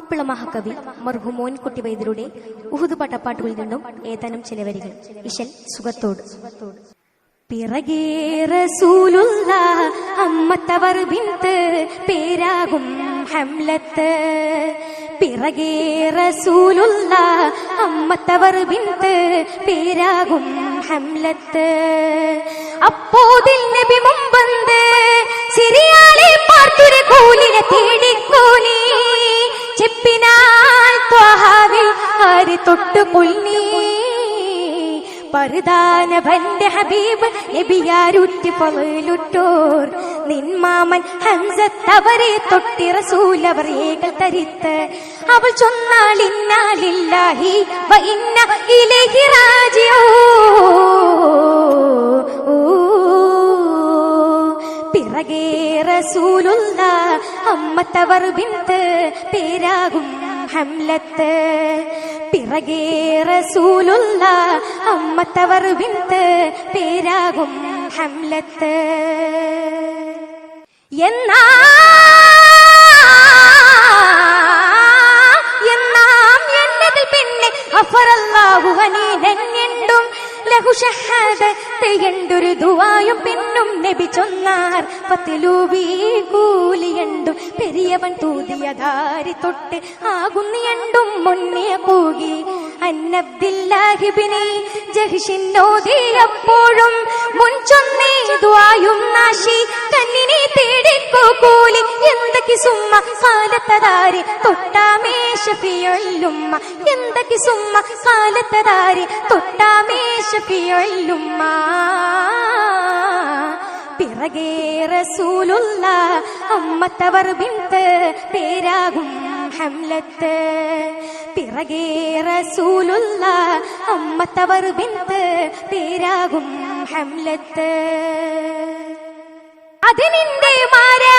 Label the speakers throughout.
Speaker 1: മാപ്പിള മഹാകവി മർഹു മോൻകുട്ടി വൈദ്യരുടെ ഉഹുദ് പട്ടപ്പാട്ടുകളിൽ നിന്നും ഏതാനും ചില വരികൾ ഇശൽ സുഖത്തോട്. പിറകേ റസൂലുള്ള അമ്മത്തവർ ബിന്ത് പേരാകും ഹംലത്ത്. പിറകേ റസൂലുള്ള അമ്മത്തവർ ബിന്ത് പേരാകും ഹംലത്ത്. അപ്പോതിൽ നബി മുമ്പന്ത് സിരിയാളെ ആര് തൊട്ടു കൊല്ലി പറുദാനവന്റെ ഹബീബ് നബിയാരുറ്റി പകലുറ്റോർ നിന്മാമൻ ഹംസത്തവരെ തൊട്ടി റസൂലവർ ഏകൾ തരിത്ത്. അവൾ ചൊന്നാൽ ഇന്നാലില്ലാഹി ഇന്ന അമ്മത്തവർ ബിന്ത് പേരാകും ഹംലത്ത്. പിറകേ റസൂലുള്ള അമ്മത്തവർ ബിന്ത് പേരാകും ഹംലത്ത് എന്നാ എന്നാം ലഹുഷഹാദത്തയണ്ടൊരു ദുവായും പിന്നും നബി ചൊന്നാർ. പത്തിലൂവി കൂലിയണ്ടും പെരിയവൻ തൂതിയ ധാരി തൊട്ട് ആകുന്നിയണ്ടും മുന്നേ കൂകി അന്നബ്ദില്ലാഹിബിനി മുൻ ചൊന്നേ ദുവായും നാശി. കന്നിനെ തേടിക്കോ കൂലി. എന്തൊക്കെ സുമ്മ? കാലത്തതാരി തൊട്ടാമേ ഷഫിയൊല്ലുമ്മ എന്തൊക്കെ സുമ്മ? കാലത്തതാരി തൊട്ടാമേ ഷഫിയൊല്ലുമ്മ റസൂലുള്ള അമ്മത്തവർ ബിന്ത് പേരാകും ഹംലത്ത്. പിറകേ റസൂലുള്ള അമ്മത്തവർ ബിന്ത് പേരാകും ഹംലത്ത്. അതിനിന്റെ മാരാ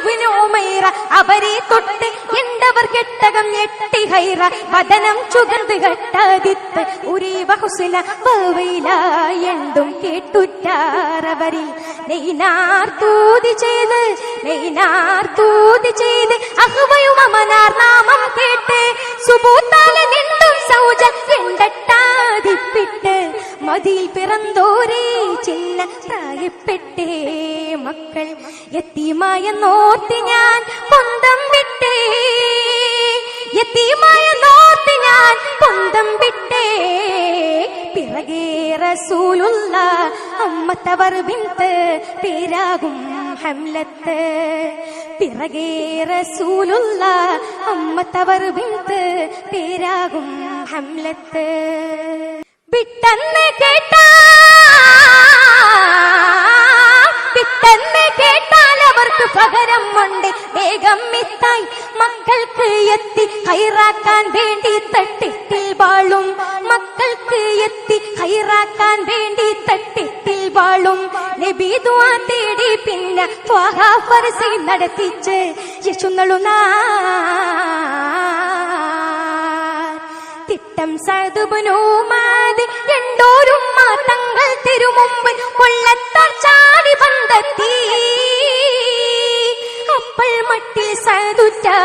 Speaker 1: ഉമൈറ അവരെ തൊട്ട് എന്തവർ കെട്ടകം ഞെട്ടി ഹൈറ വതനം ചുകന്ത് കെട്ടാതിത്ത് ഉരീ ബഹുസിന എന്തും കേട്ടുറ്റാറവരിൽ നെയ്നാർ തൂതി ചെയ്ത് നെയ്നാർ തൂതി ചെയ്ത് അഹുവയും അമനാർ നാമം കേട്ട് സുബൂത്താലെ നിന്നും സൗജ എണ്ടട്ടാതിപ്പിട്ട് മതിയിൽ പിറന്തോരേ ചിന്ന പ്രായപ്പെട്ടേ മക്കൾ എത്തിയുമായ നോത്തി ഞാൻ പൊന്തം വിട്ടേ. എത്തിയുമായ നോത്തി ഞാൻ പൊന്തം വിട്ടേ. പിറകേ റസൂലുള്ള അമ്മത്തവർ ബിന്ത് പേരാകും ഹംലത്ത്. പിറകേ റസൂലുള്ള അമ്മത്തവർ ബിന്ത് പേരാകും ഹംലത്ത്. വിട്ടെന്ന് കേട്ടാ അവർക്ക് പകരം ഉണ്ട് വേഗം മിത്തായി. മക്കൾക്ക് എത്തി കൈറാക്കാൻ വേണ്ടി തട്ടിട്ടിൽ വാളും. മക്കൾക്ക് എത്തി കൈറാക്കാൻ വേണ്ടി തട്ടിട്ടിൽ വാളും. നബി ദുആ തേടി പിന്നെ ഫർസി നടത്തിച്ച് യശുന്നളുനാ തിട്ടം എണ്ടോരും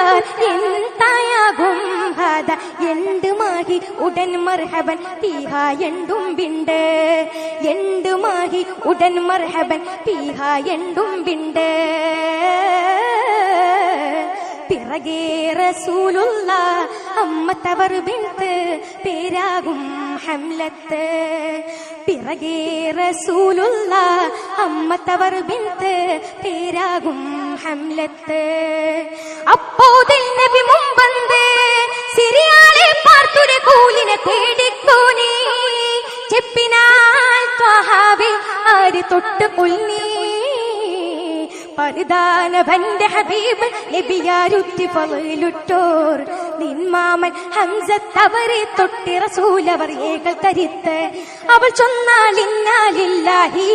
Speaker 1: സതുറ്റാർ എന്തായാകും ഹത എണ്ട് മാഹി ഉടൻ മർഹബൻ പീഹ എണ്ടും വിണ്ട് എണ്ട് മാഹി ഉടൻ മർഹബൻ പീഹ എണ്ടും വിണ്ട് പിറകേ റസൂലുള്ള അമ്മത്തവർ ബിന്ത് പേരാകും ഹംലത്ത് പിറകേ റസൂലുള്ള അമ്മത്തവർ ബിന്ത് പേരാകും ഹംലത്ത്. അപ്പോതിൽ കരുത്ത് അവൾ ചൊന്നാൽ ഇന്നാലില്ലാഹി